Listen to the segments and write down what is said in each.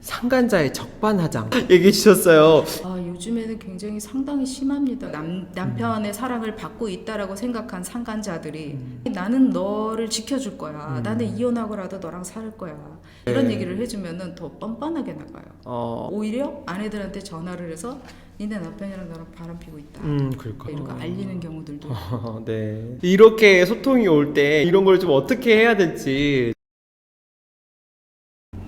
상간자의 적반하장 얘기해 주셨어요. 아, 요즘에는 굉장히 상당히 심합니다. 남, 남편의 사랑을 받고 있다라고 생각한 상간자들이 나는 너를 지켜줄 거야. 나는 이혼하고라도 너랑 살 거야. 이런 네. 얘기를 해주면은 더 뻔뻔하게 나가요. 어, 오히려 아내들한테 전화를 해서 니네 남편이랑 나랑 바람 피고 있다. 음, 그럴까. 이런 거 알리는 경우들도. 어, 네. 이렇게 소통이 올 때 이런 걸 좀 어떻게 해야 될지.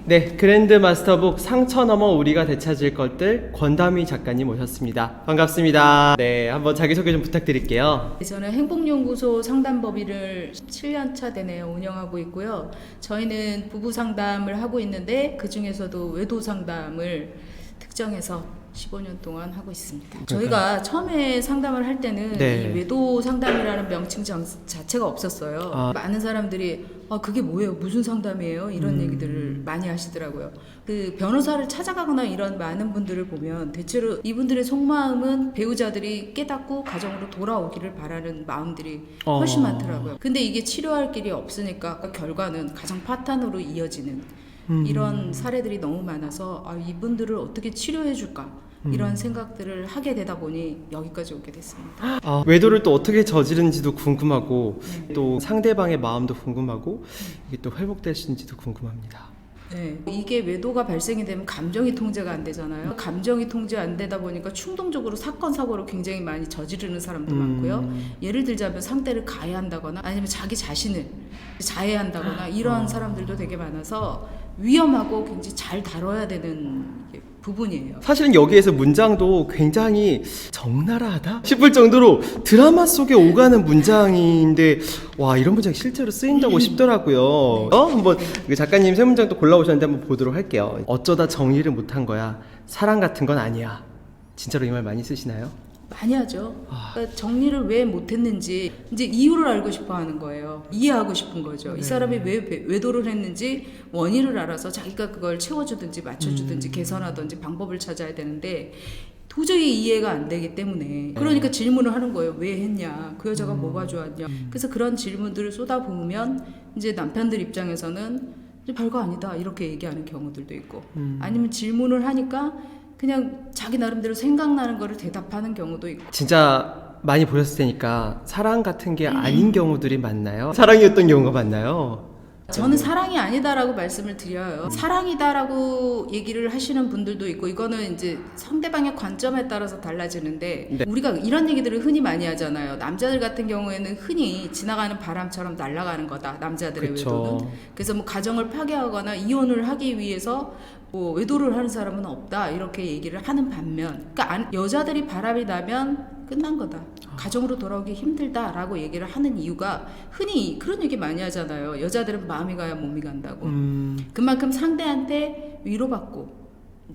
네, 그랜드 마스터북 상처 넘어 우리가 되찾을 것들 권다미 작가님 오셨습니다. 반갑습니다. 네, 한번 자기소개 좀 부탁드릴게요. 저는 행복연구소 상담법인을 17년 차 되네요. 운영하고 있고요. 저희는 부부 상담을 하고 있는데 그 중에서도 외도 상담을 특정해서 15년 동안 하고 있습니다. 저희가 처음에 상담을 할 때는 네. 이 외도 상담이라는 명칭 장- 자체가 없었어요. 아. 많은 사람들이 아 그게 뭐예요? 무슨 상담이에요? 이런 음. 얘기들을 많이 하시더라고요. 그 변호사를 찾아가거나 이런 많은 분들을 보면 대체로 이분들의 속마음은 배우자들이 깨닫고 가정으로 돌아오기를 바라는 마음들이 훨씬 어. 많더라고요. 근데 이게 치료할 길이 없으니까 그 결과는 가정 파탄으로 이어지는 음. 이런 사례들이 너무 많아서 아, 이분들을 어떻게 치료해 줄까 음. 이런 생각들을 하게 되다 보니 여기까지 오게 됐습니다. 아, 외도를 또 어떻게 저지른지도 궁금하고 네. 또 상대방의 마음도 궁금하고 이게 또 회복되시는지도 궁금합니다. 네. 이게 외도가 발생이 되면 감정이 통제가 안 되잖아요. 감정이 통제 안 되다 보니까 충동적으로 사건 사고를 굉장히 많이 저지르는 사람도 음. 많고요. 예를 들자면 상대를 가해한다거나 아니면 자기 자신을 자해한다거나 이런 어. 사람들도 되게 많아서 위험하고 굉장히 잘 다뤄야 되는 부분이에요. 사실은 여기에서 문장도 굉장히 적나라하다 싶을 정도로 드라마 속에 오가는 문장인데 와 이런 문장이 실제로 쓰인다고 싶더라고요. 어 한번 그 작가님 세 문장 또 골라오셨는데 한번 보도록 할게요. 어쩌다 정리를 못한 거야. 사랑 같은 건 아니야. 진짜로 이 말 많이 쓰시나요? 많이 하죠. 아. 그러니까 정리를 왜 못했는지 이제 이유를 알고 싶어 하는 거예요. 이해하고 싶은 거죠. 네. 이 사람이 왜 외- 외도를 했는지 원인을 알아서 자기가 그걸 채워주든지 맞춰주든지 음. 개선하든지 방법을 찾아야 되는데 도저히 이해가 안 되기 네. 때문에 그러니까 질문을 하는 거예요. 왜 했냐? 그 여자가 음. 뭐가 좋았냐? 그래서 그런 질문들을 쏟아부으면 이제 남편들 입장에서는 별거 아니다 이렇게 얘기하는 경우들도 있고 음. 아니면 질문을 하니까 그냥 자기 나름대로 생각나는 거를 대답하는 경우도 있고 진짜 많이 보셨을 테니까 사랑 같은 게 아닌 경우들이 많나요? 사랑이었던 경우가 많나요? 저는 사랑이 아니다라고 말씀을 드려요. 사랑이다라고 얘기를 하시는 분들도 있고 이거는 이제 상대방의 관점에 따라서 달라지는데 네. 우리가 이런 얘기들을 흔히 많이 하잖아요. 남자들 같은 경우에는 흔히 지나가는 바람처럼 날아가는 거다. 남자들의 외도는. 그렇죠. 그래서 뭐 가정을 파괴하거나 이혼을 하기 위해서 뭐 외도를 하는 사람은 없다 이렇게 얘기를 하는 반면 그러니까 안- 여자들이 바람이 나면 끝난 거다. 가정으로 돌아오기 힘들다라고 얘기를 하는 이유가 흔히 그런 얘기 많이 하잖아요. 여자들은 마음이 가야 몸이 간다고. 음, 그만큼 상대한테 위로받고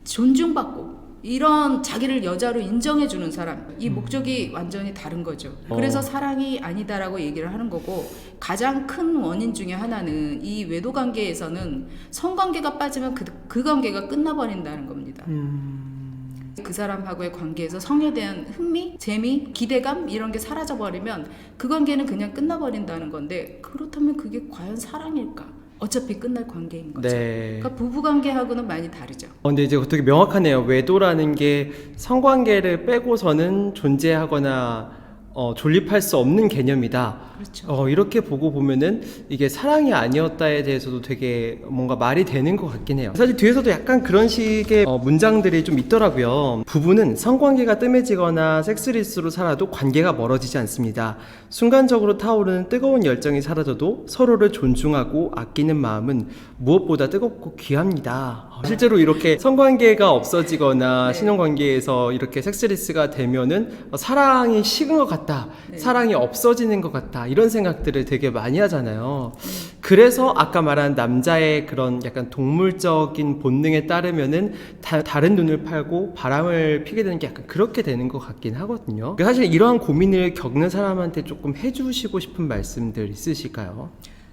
존중받고 이런 자기를 여자로 인정해 주는 사람 이 목적이 완전히 다른 거죠. 그래서 어. 사랑이 아니다라고 얘기를 하는 거고 가장 큰 원인 중에 하나는 이 외도 관계에서는 성관계가 빠지면 그, 그 관계가 끝나버린다는 겁니다. 음, 그 사람하고의 관계에서 성에 대한 흥미, 재미, 기대감 이런 게 사라져 버리면 그 관계는 그냥 끝나버린다는 건데 그렇다면 그게 과연 사랑일까? 어차피 끝날 관계인 거죠. 네. 그러니까 부부 관계하고는 많이 다르죠. 어, 근데 이제 되게 명확하네요. 외도라는 게 성관계를 빼고서는 존재하거나 어, 존립할 수 없는 개념이다. 그렇죠. 어, 이렇게 보고 보면은 이게 사랑이 아니었다에 대해서도 되게 뭔가 말이 되는 것 같긴 해요. 사실 뒤에서도 약간 그런 식의 어, 문장들이 좀 있더라고요. 부부는 성관계가 뜸해지거나 섹스리스로 살아도 관계가 멀어지지 않습니다. 순간적으로 타오르는 뜨거운 열정이 사라져도 서로를 존중하고 아끼는 마음은 무엇보다 뜨겁고 귀합니다. 어, 실제로 이렇게 성관계가 없어지거나 네. 신혼관계에서 이렇게 섹스리스가 되면은 어, 사랑이 식은 것 같다. 네. 사랑이 없어지는 것 같다. 이런 생각들을 되게 많이 하잖아요. 그래서 아까 말한 남자의 그런 약간 동물적인 본능에 따르면은 다, 다른 눈을 팔고 바람을 피게 되는 게 약간 그렇게 되는 것 같긴 하거든요. 사실 이러한 고민을 겪는 사람한테 조금 해주시고 싶은 말씀들 있으실까요?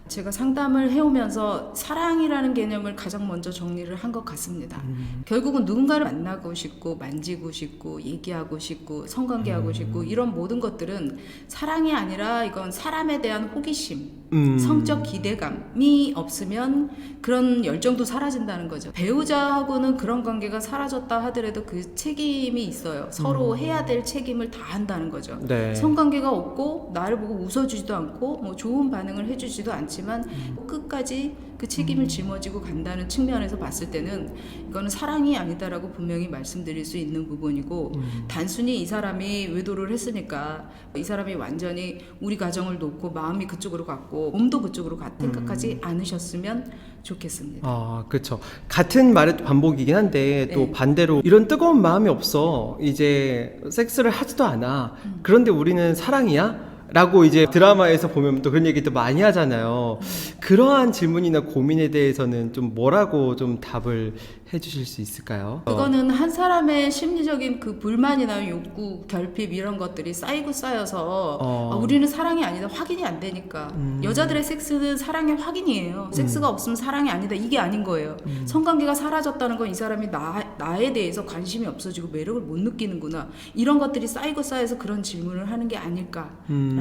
제가 상담을 해오면서 사랑이라는 개념을 가장 먼저 정리를 한 것 같습니다. 결국은 누군가를 만나고 싶고 만지고 싶고 얘기하고 싶고 성관계하고 싶고 이런 모든 것들은 사랑이 아니라 이건 사람에 대한 호기심, 음. 성적 기대감이 없으면 그런 열정도 사라진다는 거죠. 배우자하고는 그런 관계가 사라졌다 하더라도 그 책임이 있어요. 서로 해야 될 책임을 다 한다는 거죠. 네. 성관계가 없고 나를 보고 웃어주지도 않고 뭐 좋은 반응을 해주지도 않지 만 끝까지 그 책임을 짊어지고 간다는 측면에서 봤을 때는 이거는 사랑이 아니다라고 분명히 말씀드릴 수 있는 부분이고 단순히 이 사람이 외도를 했으니까 이 사람이 완전히 우리 가정을 놓고 마음이 그쪽으로 갔고 몸도 그쪽으로 가 생각하지 않으셨으면 좋겠습니다. 아, 그렇죠. 같은 말의 반복이긴 한데 또 네. 반대로 이런 뜨거운 마음이 없어. 이제 섹스를 하지도 않아. 그런데 우리는 사랑이야? 라고 이제 드라마에서 보면 또 그런 얘기도 많이 하잖아요. 그러한 질문이나 고민에 대해서는 좀 뭐라고 좀 답을 해 주실 수 있을까요? 그거는 한 사람의 심리적인 그 불만이나 욕구, 결핍 이런 것들이 쌓이고 쌓여서 어. 아, 우리는 사랑이 아니다 확인이 안 되니까 음. 여자들의 섹스는 사랑의 확인이에요. 섹스가 없으면 사랑이 아니다 이게 아닌 거예요. 성관계가 사라졌다는 건 이 사람이 나, 나에 대해서 관심이 없어지고 매력을 못 느끼는구나 이런 것들이 쌓이고 쌓여서 그런 질문을 하는 게 아닐까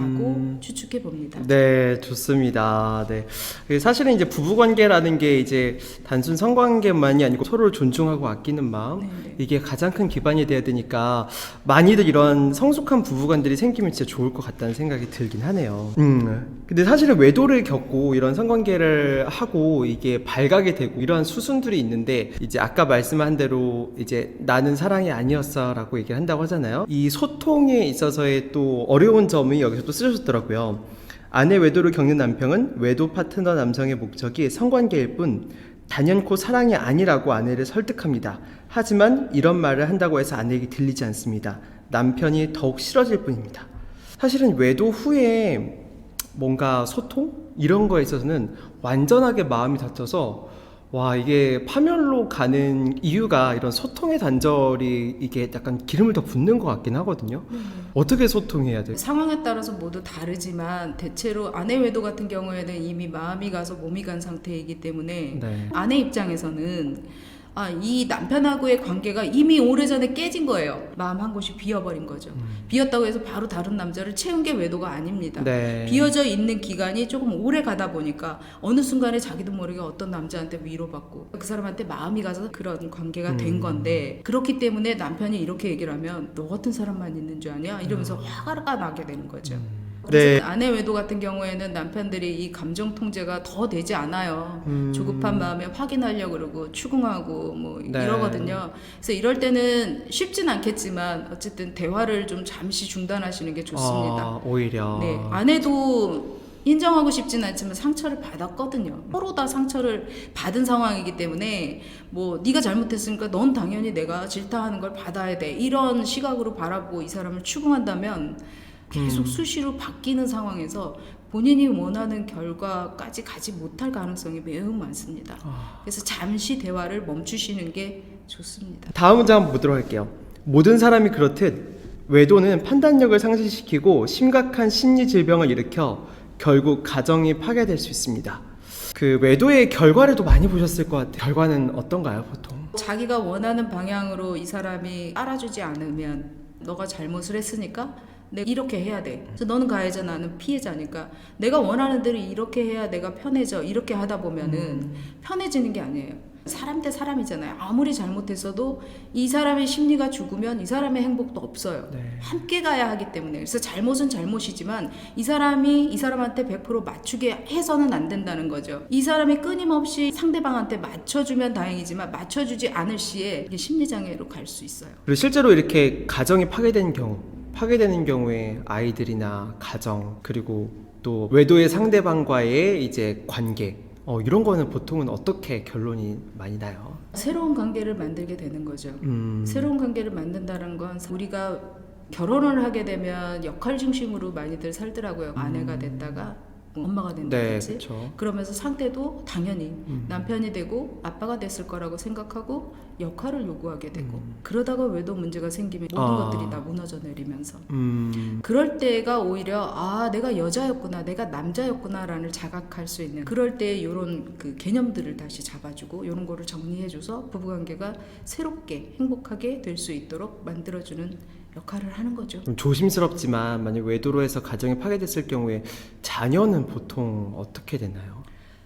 라고 음. 추측해 봅니다. 네, 좋습니다. 네. 그 사실은 이제 부부 관계라는 게 이제 단순 성관계만이 아니고 서로를 존중하고 아끼는 마음, 네, 네. 이게 가장 큰 기반이 돼야 되니까 많이들 이런 성숙한 부부관들이 생기면 진짜 좋을 것 같다는 생각이 들긴 하네요. 음. 근데 사실은 외도를 겪고 이런 성관계를 하고 이게 발각이 되고 이런 수순들이 있는데 이제 아까 말씀한 대로 이제 나는 사랑이 아니었어라고 얘기를 한다고 하잖아요. 이 소통에 있어서의 또 어려운 점이 여기서 또 쓰셨더라고요. 아내 외도를 겪는 남편은 외도 파트너 남성의 목적이 성관계일 뿐 단연코 사랑이 아니라고 아내를 설득합니다. 하지만 이런 말을 한다고 해서 아내에게 들리지 않습니다. 남편이 더욱 싫어질 뿐입니다. 사실은 외도 후에 뭔가 소통 이런 거에 있어서는 완전하게 마음이 다쳐서 와 이게 파멸로 가는 이유가 이런 소통의 단절이 이게 약간 기름을 더 붓는 것 같긴 하거든요. 어떻게 소통해야 돼요? 상황에 따라서 모두 다르지만 대체로 아내 외도 같은 경우에는 이미 마음이 가서 몸이 간 상태이기 때문에 네. 아내 입장에서는 아, 이 남편하고의 관계가 이미 오래전에 깨진 거예요. 마음 한 곳이 비어버린 거죠. 비었다고 해서 바로 다른 남자를 채운 게 외도가 아닙니다. 음. 네. 비어져 있는 기간이 조금 오래 가다 보니까 어느 순간에 자기도 모르게 어떤 남자한테 위로받고 그 사람한테 마음이 가서 그런 관계가 된 음. 건데 그렇기 때문에 남편이 이렇게 얘기를 하면 너 같은 사람만 있는 줄 아냐 이러면서 화가 나게 되는 거죠. 그래서 네. 아내 외도 같은 경우에는 남편들이 이 감정 통제가 더 되지 않아요. 음. 조급한 마음에 확인하려고 그러고 추궁하고 뭐 네. 이러거든요. 그래서 이럴 때는 쉽진 않겠지만 어쨌든 대화를 좀 잠시 중단하시는 게 좋습니다. 아, 오히려. 네, 아내도 인정하고 싶진 않지만 상처를 받았거든요. 서로 다 상처를 받은 상황이기 때문에 뭐 네가 잘못했으니까 넌 당연히 내가 질타하는 걸 받아야 돼. 이런 시각으로 바라보고 이 사람을 추궁한다면 계속 수시로 바뀌는 상황에서 본인이 원하는 결과까지 가지 못할 가능성이 매우 많습니다. 그래서 잠시 대화를 멈추시는 게 좋습니다. 다음 문제 한번 보도록 할게요. 모든 사람이 그렇듯 외도는 판단력을 상실시키고 심각한 심리 질병을 일으켜 결국 가정이 파괴될 수 있습니다. 그 외도의 결과를 또 많이 보셨을 것 같아요. 결과는 어떤가요, 보통? 자기가 원하는 방향으로 이 사람이 따라주지 않으면 너가 잘못을 했으니까 내가 이렇게 해야 돼. 그래서 너는 가해자 나는 피해자니까 내가 원하는 대로 이렇게 해야 내가 편해져. 이렇게 하다 보면은 편해지는 게 아니에요. 사람 대 사람이잖아요. 아무리 잘못했어도 이 사람의 심리가 죽으면 이 사람의 행복도 없어요. 네. 함께 가야 하기 때문에 그래서 잘못은 잘못이지만 이 사람이 이 사람한테 100% 맞추게 해서는 안 된다는 거죠. 이 사람이 끊임없이 상대방한테 맞춰주면 다행이지만 맞춰주지 않을 시에 심리장애로 갈 수 있어요. 그리고 실제로 이렇게 가정이 파괴된 경우, 파괴되는 경우에 아이들이나 가정 그리고 또 외도의 상대방과의 이제 관계 어, 이런 거는 보통은 어떻게 결론이 많이 나요? 새로운 관계를 만들게 되는 거죠. 음, 새로운 관계를 만든다는 건 우리가 결혼을 하게 되면 역할 중심으로 많이들 살더라고요. 아내가 됐다가 엄마가 네, 된다든지 그렇죠. 그러면서 상대도 당연히 음. 남편이 되고 아빠가 됐을 거라고 생각하고 역할을 요구하게 되고 음. 그러다가 외도 문제가 생기면 모든 아. 것들이 다 무너져 내리면서 음. 그럴 때가 오히려 아 내가 여자였구나 내가 남자였구나라는 자각할 수 있는 그럴 때 이런 그 개념들을 다시 잡아주고 이런 거를 정리해줘서 부부관계가 새롭게 행복하게 될 수 있도록 만들어주는 역할을 하는 거죠. 좀 조심스럽지만 만약 외도로 해서 가정이 파괴됐을 경우에 자녀는 보통 어떻게 되나요?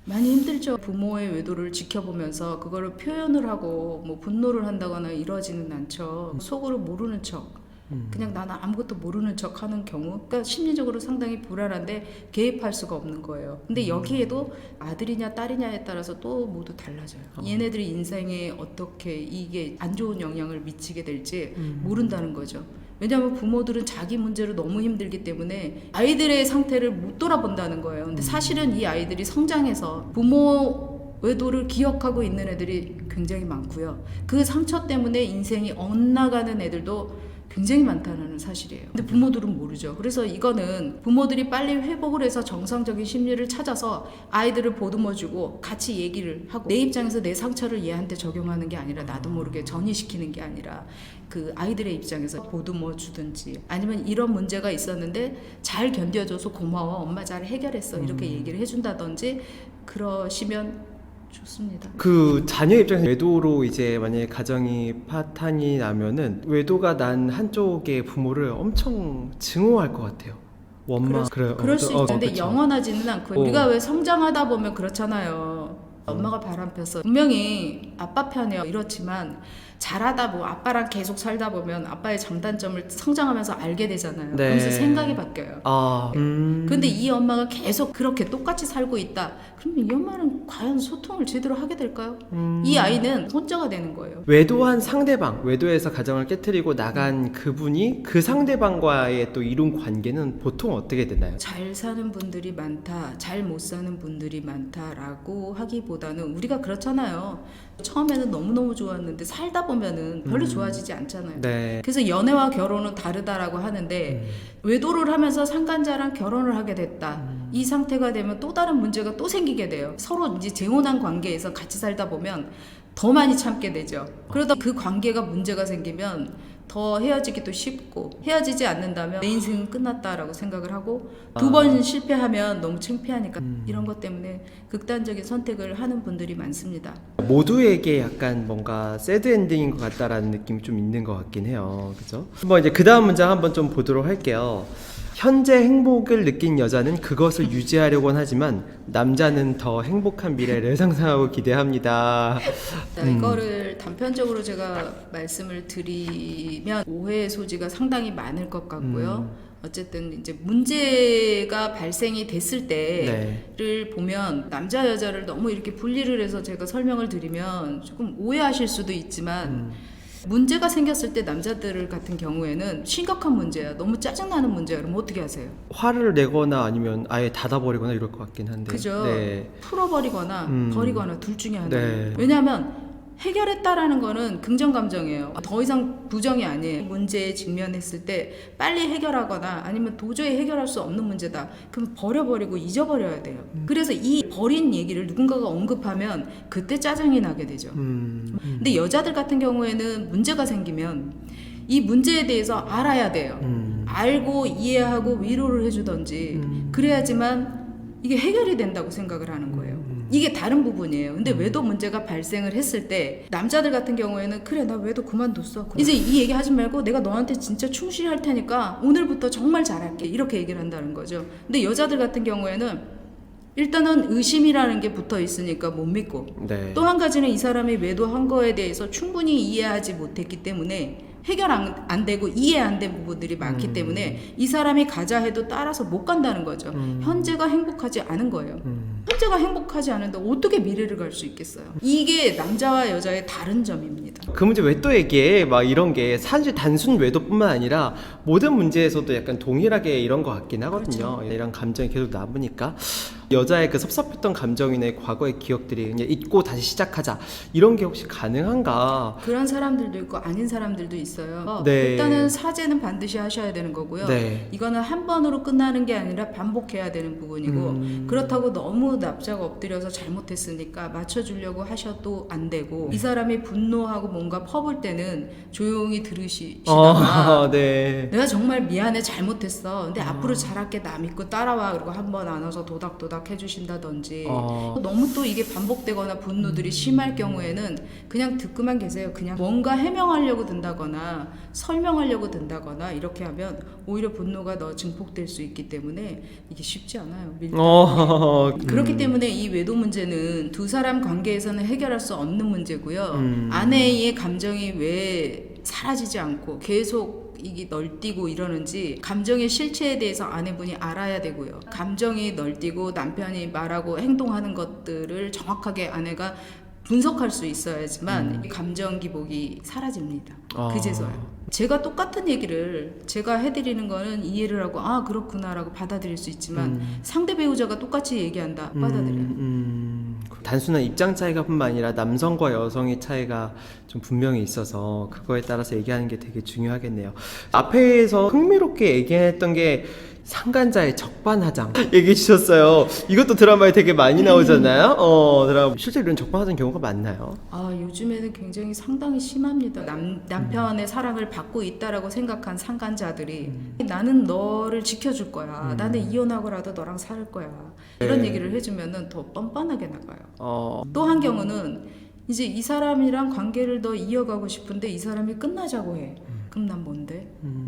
많이 힘들죠. 부모의 외도를 지켜보면서 그거를 표현을 하고 뭐 분노를 한다거나 이러지는 않죠. 속으로 모르는 척. 음. 그냥 나는 아무것도 모르는 척 하는 경우, 그러니까 심리적으로 상당히 불안한데 개입할 수가 없는 거예요. 근데 여기에도 아들이냐 딸이냐에 따라서 또 모두 달라져요. 어. 얘네들이 인생에 어떻게 이게 안 좋은 영향을 미치게 될지 음. 모른다는 거죠. 왜냐하면 부모들은 자기 문제로 너무 힘들기 때문에 아이들의 상태를 못 돌아본다는 거예요. 근데 사실은 이 아이들이 성장해서 부모 외도를 기억하고 있는 애들이 굉장히 많고요. 그 상처 때문에 인생이 엇나가는 애들도 굉장히 많다는 사실이에요. 근데 부모들은 모르죠. 그래서 이거는 부모들이 빨리 회복을 해서 정상적인 심리를 찾아서 아이들을 보듬어주고 같이 얘기를 하고 내 입장에서 내 상처를 얘한테 적용하는 게 아니라 나도 모르게 전이시키는 게 아니라 그 아이들의 입장에서 보듬어 주든지 아니면 이런 문제가 있었는데 잘 견뎌줘서 고마워 엄마 잘 해결했어 이렇게 얘기를 해준다든지 그러시면 좋습니다. 그 자녀 입장에서 외도로 이제 만약에 가정이 파탄이 나면은 외도가 난 한쪽의 부모를 엄청 증오할 것 같아요. 원망 그래 그럴 수 있는데 그쵸. 영원하지는 않고 어. 우리가 왜 성장하다 보면 그렇잖아요. 엄마가 바람 폈어. 분명히 아빠 편이요. 이렇지만 잘하다 뭐 아빠랑 계속 살다 보면 아빠의 장단점을 성장하면서 알게 되잖아요. 네. 그러면서 생각이 바뀌어요. 아, 음. 근데 이 엄마가 계속 그렇게 똑같이 살고 있다. 그러면 이 엄마는 과연 소통을 제대로 하게 될까요? 음. 이 아이는 혼자가 되는 거예요. 외도한 상대방, 외도에서 가정을 깨뜨리고 나간 그분이 그 상대방과의 또 이룬 관계는 보통 어떻게 되나요? 잘 사는 분들이 많다, 잘 못 사는 분들이 많다라고 하기보다는 우리가 그렇잖아요. 처음에는 너무너무 좋았는데 살다 보면은 별로 음. 좋아지지 않잖아요. 네. 그래서 연애와 결혼은 다르다라고 하는데 외도를 하면서 상간자랑 결혼을 하게 됐다. 음. 이 상태가 되면 또 다른 문제가 또 생기게 돼요. 서로 이제 재혼한 관계에서 같이 살다 보면 더 많이 참게 되죠. 그러다 그 관계가 문제가 생기면 더 헤어지기도 쉽고 헤어지지 않는다면 내 인생은 끝났다라고 생각을 하고 두 아. 번 실패하면 너무 창피하니까 음. 이런 것 때문에 극단적인 선택을 하는 분들이 많습니다. 모두에게 약간 뭔가 새드 엔딩인 것 같다라는 느낌이 좀 있는 것 같긴 해요. 그죠? 한번 이제 그 다음 문장 한번 좀 보도록 할게요. 현재 행복을 느낀 여자는 그것을 유지하려곤 하지만 남자는 더 행복한 미래를 상상하고 기대합니다. 자, 음. 이거를 단편적으로 제가 말씀을 드리면 오해의 소지가 상당히 많을 것 같고요. 음. 어쨌든 이제 문제가 발생이 됐을 때를 네. 보면 남자 여자를 너무 이렇게 분리를 해서 제가 설명을 드리면 조금 오해하실 수도 있지만 음. 문제가 생겼을 때 남자들 같은 경우에는 심각한 문제야. 너무 짜증나는 문제야. 그럼 어떻게 하세요? 화를 내거나 아니면 아예 닫아버리거나 이럴 것 같긴 한데. 그죠? 네. 풀어버리거나 음. 버리거나 둘 중에 하나. 네. 왜냐하면 해결했다라는 거는 긍정 감정이에요. 더 이상 부정이 아니에요. 문제에 직면했을 때 빨리 해결하거나 아니면 도저히 해결할 수 없는 문제다. 그럼 버려버리고 잊어버려야 돼요. 음. 그래서 이 버린 얘기를 누군가가 언급하면 그때 짜증이 나게 되죠. 음. 근데 여자들 같은 경우에는 문제가 생기면 이 문제에 대해서 알아야 돼요. 음. 알고 이해하고 위로를 해주던지 음. 그래야지만 이게 해결이 된다고 생각을 하는 거예요. 음. 이게 다른 부분이에요. 근데 외도 문제가 발생을 했을 때 남자들 같은 경우에는 그래 나 외도 그만뒀어. 이제 이 얘기 하지 말고 내가 너한테 진짜 충실히 할 테니까 오늘부터 정말 잘할게 이렇게 얘기를 한다는 거죠. 근데 여자들 같은 경우에는 일단은 의심이라는 게 붙어 있으니까 못 믿고 네. 또 한 가지는 이 사람이 외도한 거에 대해서 충분히 이해하지 못했기 때문에 해결 안, 안 되고 이해 안 된 부분들이 많기 음. 때문에 이 사람이 가자 해도 따라서 못 간다는 거죠. 음. 현재가 행복하지 않은 거예요. 음. 혼자가 행복하지 않은데 어떻게 미래를 갈 수 있겠어요? 이게 남자와 여자의 다른 점입니다. 그 문제 왜또 얘기해? 막 이런 게 사실 단순 외도뿐만 아니라 모든 문제에서도 약간 동일하게 이런 것 같긴 하거든요. 이런 감정이 계속 남으니까 여자의 그 섭섭했던 감정이나 과거의 기억들이 그냥 잊고 다시 시작하자 이런 게 혹시 가능한가? 그런 사람들도 있고 아닌 사람들도 있어요. 어, 네. 일단은 사죄는 반드시 하셔야 되는 거고요. 네. 이거는 한 번으로 끝나는 게 아니라 반복해야 되는 부분이고 음. 그렇다고 너무 납작 엎드려서 잘못했으니까 맞춰주려고 하셔도 안 되고 이 사람이 분노하고 뭔가 퍼볼 때는 조용히 들으시다가 어, 네. 내가 정말 미안해 잘못했어 근데 앞으로 잘할게 나 믿고 따라와 그리고 한 번 안아서 도닥도닥 해 주신다든지 어. 너무 또 이게 반복되거나 분노들이 심할 경우에는 그냥 듣고만 계세요. 그냥 뭔가 해명하려고 든다거나 설명하려고 든다거나 이렇게 하면 오히려 분노가 더 증폭될 수 있기 때문에 이게 쉽지 않아요. 밀- 어, 그렇기 때문에 이 외도 문제는 두 사람 관계에서는 해결할 수 없는 문제고요. 음. 아내의 감정이 왜 사라지지 않고 계속 이게 널뛰고 이러는지 감정의 실체에 대해서 아내분이 알아야 되고요. 감정이 널뛰고 남편이 말하고 행동하는 것들을 정확하게 아내가 분석할 수 있어야지만 이 감정 기복이 사라집니다. 아. 그제서야. 제가 똑같은 얘기를 제가 해드리는 거는 이해를 하고 아 그렇구나라고 받아들일 수 있지만 상대 배우자가 똑같이 얘기한다 받아들여요. 음, 음, 단순한 입장 차이가 뿐만 아니라 남성과 여성의 차이가 좀 분명히 있어서 그거에 따라서 얘기하는 게 되게 중요하겠네요. 앞에서 흥미롭게 얘기했던 게 상간자의 적반하장 얘기해 주셨어요. 이것도 드라마에 되게 많이 나오잖아요. 어, 드라마 실제 이런 적반하장 경우가 많나요? 아 요즘에는 굉장히 상당히 심합니다. 남 남편의 사랑을 받고 있다라고 생각한 상간자들이 나는 너를 지켜줄 거야. 나는 이혼하고라도 너랑 살 거야. 이런 네. 얘기를 해주면은 더 뻔뻔하게 나가요. 어, 또 한 경우는 이제 이 사람이랑 관계를 더 이어가고 싶은데 이 사람이 끝나자고 해. 그럼 난 뭔데? 난 그냥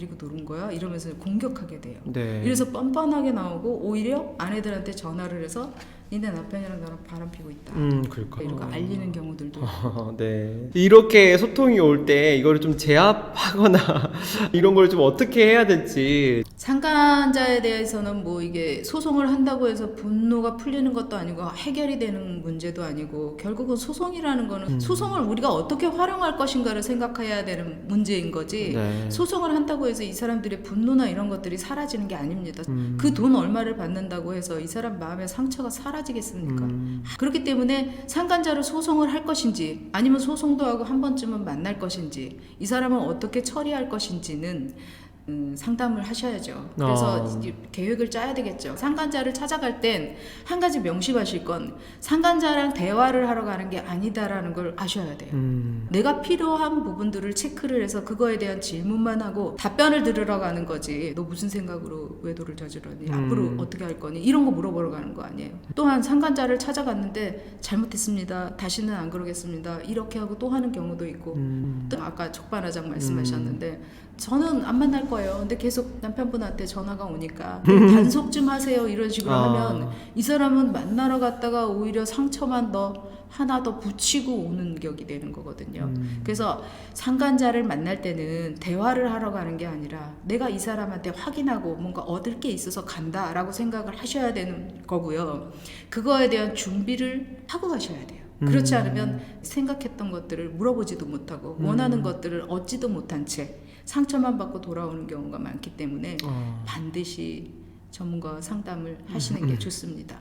데리고 노는 거야? 이러면서 공격하게 돼요. 네. 이래서 뻔뻔하게 나오고 오히려 아내들한테 전화를 해서 니네 남편이랑 나랑 바람 피고 있다. 음, 그럴까. 이런 거 알리는 경우들도. 어, 네. 이렇게 소통이 올 때 이거를 좀 제압하거나 이런 걸 좀 어떻게 해야 될지. 상간자에 대해서는 뭐 이게 소송을 한다고 해서 분노가 풀리는 것도 아니고 해결이 되는 문제도 아니고 결국은 소송이라는 거는 음. 소송을 우리가 어떻게 활용할 것인가를 생각해야 되는 문제인 거지 네. 소송을 한다고 해서 이 사람들의 분노나 이런 것들이 사라지는 게 아닙니다. 음. 그돈 얼마를 받는다고 해서 이 사람 마음의 상처가 사라 지겠습니까? 음. 그렇기 때문에 상간자를 소송을 할 것인지 아니면 소송도 하고 한 번쯤은 만날 것인지 이 사람을 어떻게 처리할 것인지는 음, 상담을 하셔야죠. 그래서 아. 계획을 짜야 되겠죠. 상간자를 찾아갈 땐 한 가지 명심하실 건 상간자랑 대화를 하러 가는 게 아니다라는 걸 아셔야 돼요. 음. 내가 필요한 부분들을 체크를 해서 그거에 대한 질문만 하고 답변을 들으러 가는 거지. 너 무슨 생각으로 외도를 저질렀니? 음. 앞으로 어떻게 할 거니? 이런 거 물어보러 가는 거 아니에요. 또한 상간자를 찾아갔는데 잘못했습니다. 다시는 안 그러겠습니다. 이렇게 하고 또 하는 경우도 있고. 음. 또 아까 적반하장 말씀하셨는데 저는 안 만날 거예요. 근데 계속 남편분한테 전화가 오니까 단속 좀 하세요. 이런 식으로 아. 하면 이 사람은 만나러 갔다가 오히려 상처만 더 하나 더 붙이고 오는 격이 되는 거거든요. 음. 그래서 상간자를 만날 때는 대화를 하러 가는 게 아니라 내가 이 사람한테 확인하고 뭔가 얻을 게 있어서 간다라고 생각을 하셔야 되는 거고요. 그거에 대한 준비를 하고 가셔야 돼요. 그렇지 음. 않으면 생각했던 것들을 물어보지도 못하고 음. 원하는 것들을 얻지도 못한 채 상처만 받고 돌아오는 경우가 많기 때문에 어. 반드시 전문가와 상담을 하시는 음. 게 좋습니다.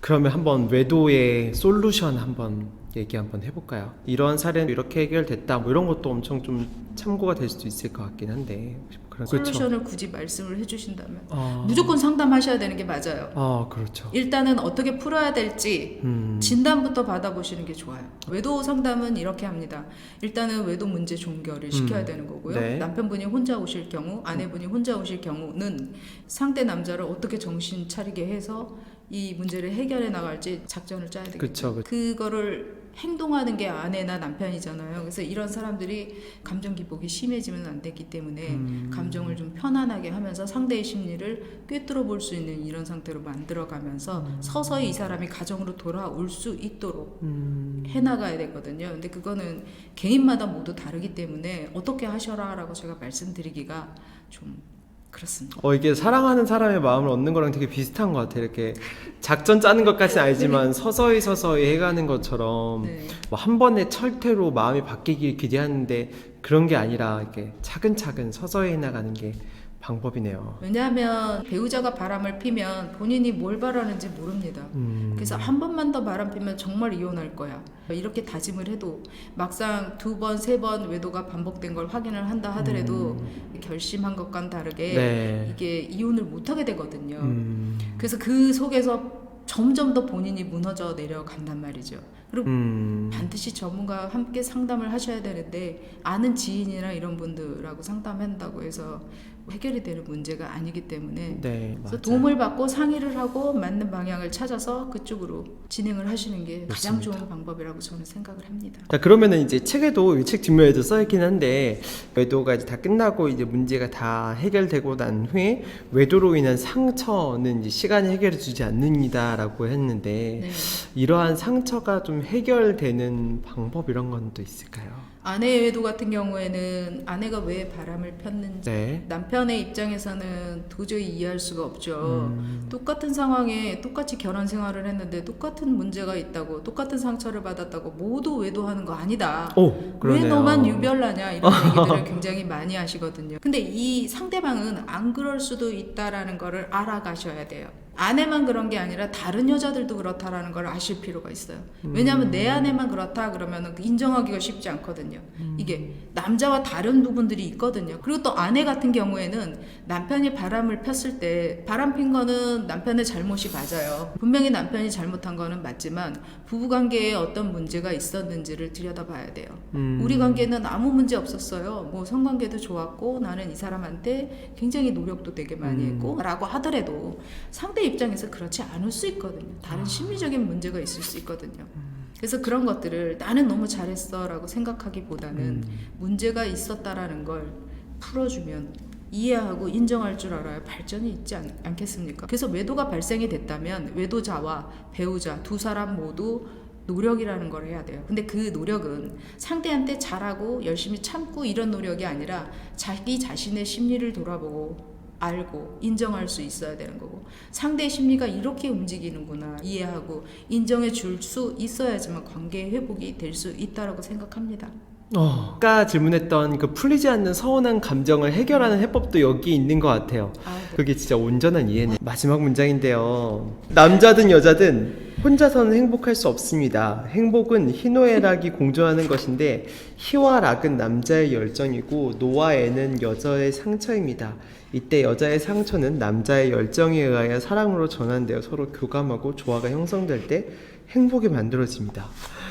그러면 한번 외도의 솔루션 한번 얘기 한번 해볼까요? 이런 사례는 이렇게 해결됐다. 뭐 이런 것도 엄청 좀 참고가 될 수도 있을 것 같긴 한데. 혹시 뭐 그런 솔루션을 굳이 말씀을 해주신다면 아, 무조건 상담하셔야 되는 게 맞아요. 아 그렇죠. 일단은 어떻게 풀어야 될지 음. 진단부터 받아보시는 게 좋아요. 외도 상담은 이렇게 합니다. 일단은 외도 문제 종결을 시켜야 음. 되는 거고요. 네. 남편분이 혼자 오실 경우, 아내분이 혼자 오실 경우는 상대 남자를 어떻게 정신 차리게 해서 이 문제를 해결해 나갈지 작전을 짜야 되겠죠. 그거를 행동하는 게 아내나 남편이잖아요. 그래서 이런 사람들이 감정 기복이 심해지면 안 되기 때문에 음. 감정을 좀 편안하게 하면서 상대의 심리를 꿰뚫어 볼 수 있는 이런 상태로 만들어 가면서 서서히 이 사람이 가정으로 돌아올 수 있도록 음. 해나가야 되거든요. 근데 그거는 개인마다 모두 다르기 때문에 어떻게 하셔라라고 제가 말씀드리기가 좀 그렇습니다. 어 이게 사랑하는 사람의 마음을 얻는 거랑 되게 비슷한 것 같아. 이렇게 작전 짜는 것까지는 알지만 서서히 서서히 해가는 것처럼 네. 뭐 한 번의 철퇴로 마음이 바뀌길 기대하는데 그런 게 아니라 이렇게 차근차근 서서히 해나가는 게 방법이네요. 왜냐하면 배우자가 바람을 피면 본인이 뭘 바라는지 모릅니다. 음. 그래서 한 번만 더 바람 피면 정말 이혼할 거야. 이렇게 다짐을 해도 막상 두 번, 세 번 외도가 반복된 걸 확인을 한다 하더라도 결심한 것과는 다르게 음. 네. 이게 이혼을 못 하게 되거든요. 음. 그래서 그 속에서 점점 더 본인이 무너져 내려간단 말이죠. 그리고 음. 반드시 전문가와 함께 상담을 하셔야 되는데 아는 지인이나 이런 분들하고 상담한다고 해서 해결이 되는 문제가 아니기 때문에 네. 그래서 맞아요. 도움을 받고 상의를 하고 맞는 방향을 찾아서 그쪽으로 진행을 하시는 게 가장 좋습니다. 좋은 방법이라고 저는 생각을 합니다. 자 그러면은 이제 책에도 이책 뒷면에도 써 있긴 한데 외도가 이제 다 끝나고 이제 문제가 다 해결되고 난 후에 외도로 인한 상처는 이제 시간이 해결해 주지 않는다라고 했는데 네. 이러한 상처가 좀 해결되는 방법 이런 건 또 있을까요? 아내의 외도 같은 경우에는 아내가 왜 바람을 폈는지 네. 남편의 입장에서는 도저히 이해할 수가 없죠. 음. 똑같은 상황에 똑같이 결혼 생활을 했는데 똑같은 문제가 있다고 똑같은 상처를 받았다고 모두 외도하는 거 아니다. 오 왜 그러네요. 너만 유별나냐 이런 얘기들을 굉장히 많이 하시거든요. 근데 이 상대방은 안 그럴 수도 있다라는 거를 알아가셔야 돼요. 아내만 그런 게 아니라 다른 여자들도 그렇다라는 걸 아실 필요가 있어요. 왜냐하면 내 아내만 그렇다 그러면 인정하기가 쉽지 않거든요. 이게 남자와 다른 부분들이 있거든요. 그리고 또 아내 같은 경우에는 남편이 바람을 폈을 때 바람 핀 거는 남편의 잘못이 맞아요. 분명히 남편이 잘못한 거는 맞지만 부부 관계에 어떤 문제가 있었는지를 들여다봐야 돼요. 음. 우리 관계는 아무 문제 없었어요. 뭐 성관계도 좋았고 나는 이 사람한테 굉장히 노력도 되게 많이 음. 했고 라고 하더라도 상대 입장에서 그렇지 않을 수 있거든요. 아. 다른 심리적인 문제가 있을 수 있거든요. 음. 그래서 그런 것들을 나는 너무 잘했어라고 생각하기보다는 음. 문제가 있었다라는 걸 풀어주면 이해하고 인정할 줄 알아야 발전이 있지 않, 않겠습니까? 그래서 외도가 발생이 됐다면 외도자와 배우자 두 사람 모두 노력이라는 걸 해야 돼요. 근데 그 노력은 상대한테 잘하고 열심히 참고 이런 노력이 아니라 자기 자신의 심리를 돌아보고 알고 인정할 수 있어야 되는 거고 상대의 심리가 이렇게 움직이는구나 이해하고 인정해 줄 수 있어야지만 관계 회복이 될 수 있다라고 생각합니다. 어, 아까 질문했던 그 풀리지 않는 서운한 감정을 해결하는 해법도 여기 있는 것 같아요. 아, 네. 그게 진짜 온전한 이해네. 마지막 문장인데요. 남자든 여자든 혼자서는 행복할 수 없습니다. 행복은 희노애락이 공존하는 것인데 희와 락은 남자의 열정이고 노와 애는 여자의 상처입니다. 이때 여자의 상처는 남자의 열정에 의하여 사랑으로 전환되어 서로 교감하고 조화가 형성될 때 행복이 만들어집니다.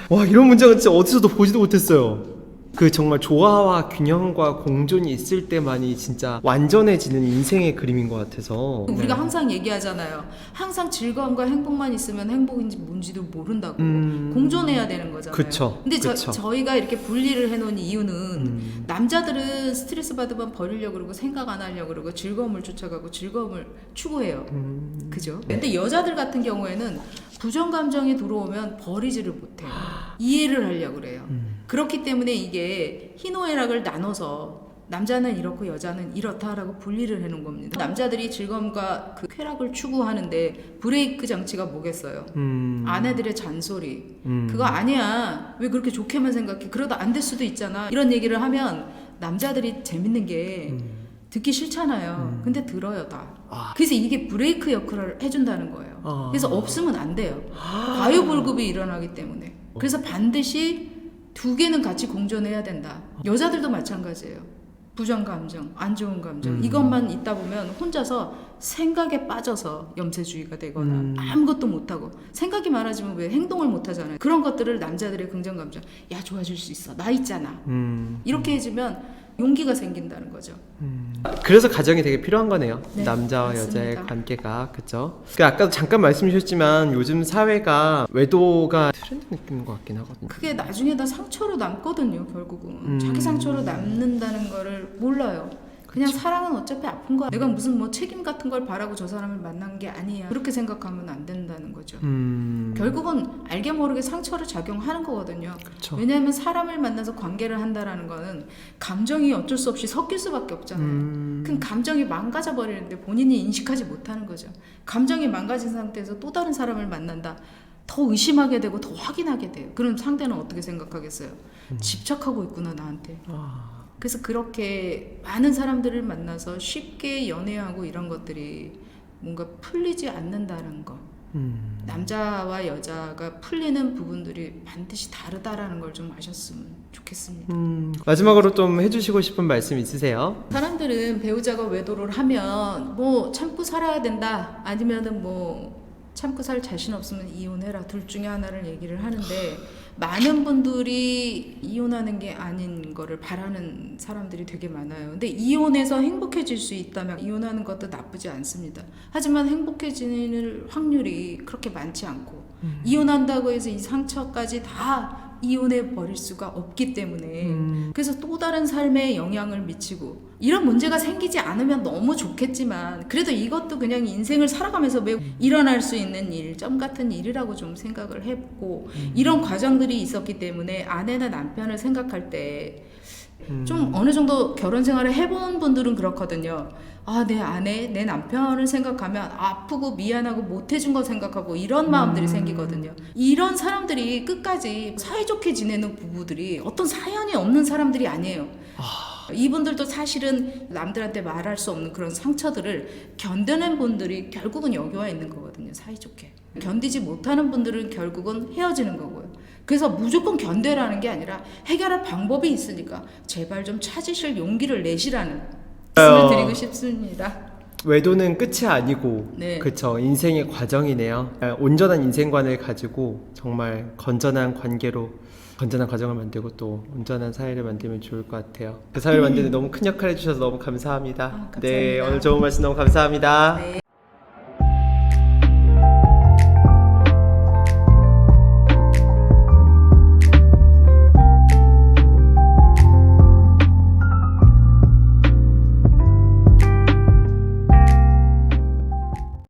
와 이런 문장은 진짜 어디서도 보지도 못했어요. 그 정말 조화와 균형과 공존이 있을 때만이 진짜 완전해지는 인생의 그림인 것 같아서 우리가 네. 항상 얘기하잖아요. 항상 즐거움과 행복만 있으면 행복인지 뭔지도 모른다고. 음. 공존해야 되는 거잖아요. 그쵸, 근데 저, 그쵸. 저희가 이렇게 분리를 해놓은 이유는 음. 남자들은 스트레스 받으면 버리려고 그러고 생각 안 하려고 그러고 즐거움을 쫓아가고 즐거움을 추구해요. 음. 그죠? 근데 여자들 같은 경우에는 부정 감정이 들어오면 버리지를 못해요. 이해를 하려고 그래요. 음. 그렇기 때문에 이게 희노애락을 나눠서 남자는 이렇고 여자는 이렇다라고 분리를 해놓은 겁니다. 남자들이 즐거움과 그 쾌락을 추구하는데 브레이크 장치가 뭐겠어요? 음. 아내들의 잔소리. 음. 그거 아니야. 왜 그렇게 좋게만 생각해? 그러다 안 될 수도 있잖아. 이런 얘기를 하면 남자들이 재밌는 게 음. 듣기 싫잖아요. 근데 들어요 다. 아. 그래서 이게 브레이크 역할을 해준다는 거예요. 아. 그래서 없으면 안 돼요. 과유불급이 일어나기 때문에. 그래서 반드시 두 개는 같이 공존해야 된다. 여자들도 마찬가지예요. 부정 감정, 안 좋은 감정 음. 이것만 있다 보면 혼자서 생각에 빠져서 염세주의가 되거나 음. 아무것도 못하고 생각이 많아지면 왜 행동을 못하잖아요. 그런 것들을 남자들의 긍정 감정, 야 좋아질 수 있어, 나 있잖아. 음. 이렇게 해주면 용기가 생긴다는 거죠. 음. 그래서 가정이 되게 필요한 거네요. 네, 남자와 맞습니다. 여자의 관계가 그죠? 그 아까도 잠깐 말씀 주셨지만 요즘 사회가 외도가 트렌드 느낌인 것 같긴 하거든요. 그게 나중에 다 상처로 남거든요, 결국은. 음. 자기 상처로 남는다는 거를 몰라요. 그냥 사랑은 어차피 아픈 거야. 내가 무슨 뭐 책임 같은 걸 바라고 저 사람을 만난 게 아니야. 그렇게 생각하면 안 된다는 거죠. 음. 결국은 알게 모르게 상처를 작용하는 거거든요. 그렇죠. 왜냐하면 사람을 만나서 관계를 한다라는 거는 감정이 어쩔 수 없이 섞일 수밖에 없잖아요. 음. 그 감정이 망가져 버리는데 본인이 인식하지 못하는 거죠. 감정이 망가진 상태에서 또 다른 사람을 만난다. 더 의심하게 되고 더 확인하게 돼요. 그럼 상대는 어떻게 생각하겠어요? 집착하고 있구나 나한테. 아. 그래서 그렇게 많은 사람들을 만나서 쉽게 연애하고 이런 것들이 뭔가 풀리지 않는다는 거. 음. 남자와 여자가 풀리는 부분들이 반드시 다르다라는 걸 좀 아셨으면 좋겠습니다. 음. 마지막으로 좀 해주시고 싶은 말씀 있으세요? 사람들은 배우자가 외도를 하면 뭐 참고 살아야 된다 아니면은 뭐 참고 살 자신 없으면 이혼해라 둘 중에 하나를 얘기를 하는데 많은 분들이 이혼하는 게 아닌 거를 바라는 사람들이 되게 많아요. 근데 이혼해서 행복해질 수 있다면 이혼하는 것도 나쁘지 않습니다. 하지만 행복해지는 확률이 그렇게 많지 않고 이혼한다고 해서 이 상처까지 다 이혼해 버릴 수가 없기 때문에 음. 그래서 또 다른 삶에 영향을 미치고 이런 문제가 생기지 않으면 너무 좋겠지만 그래도 이것도 그냥 인생을 살아가면서 매우 일어날 수 있는 일 점 같은 일이라고 좀 생각을 해보고 이런 과정들이 있었기 때문에 아내나 남편을 생각할 때 좀 어느 정도 결혼 생활을 해본 분들은 그렇거든요. 아, 내 아내, 내 남편을 생각하면 아프고 미안하고 못해준 거 생각하고 이런 마음들이 생기거든요. 이런 사람들이 끝까지 사이좋게 지내는 부부들이 어떤 사연이 없는 사람들이 아니에요. 이분들도 사실은 남들한테 말할 수 없는 그런 상처들을 견뎌낸 분들이 결국은 여기 와 있는 거거든요. 사이좋게. 견디지 못하는 분들은 결국은 헤어지는 거고요. 그래서 무조건 견뎌라는 게 아니라 해결할 방법이 있으니까 제발 좀 찾으실 용기를 내시라는 말씀을 드리고 싶습니다. 외도는 끝이 아니고 네. 그쵸 인생의 과정이네요 아, 온전한 인생관을 가지고 정말 건전한 관계로 건전한 가정을 만들고 또 온전한 사회를 만들면 좋을 것 같아요 그 사회를 만드는 데 너무 큰 역할 해주셔서 너무 감사합니다 아, 감사합니다. 네 오늘 좋은 말씀 너무 감사합니다 네.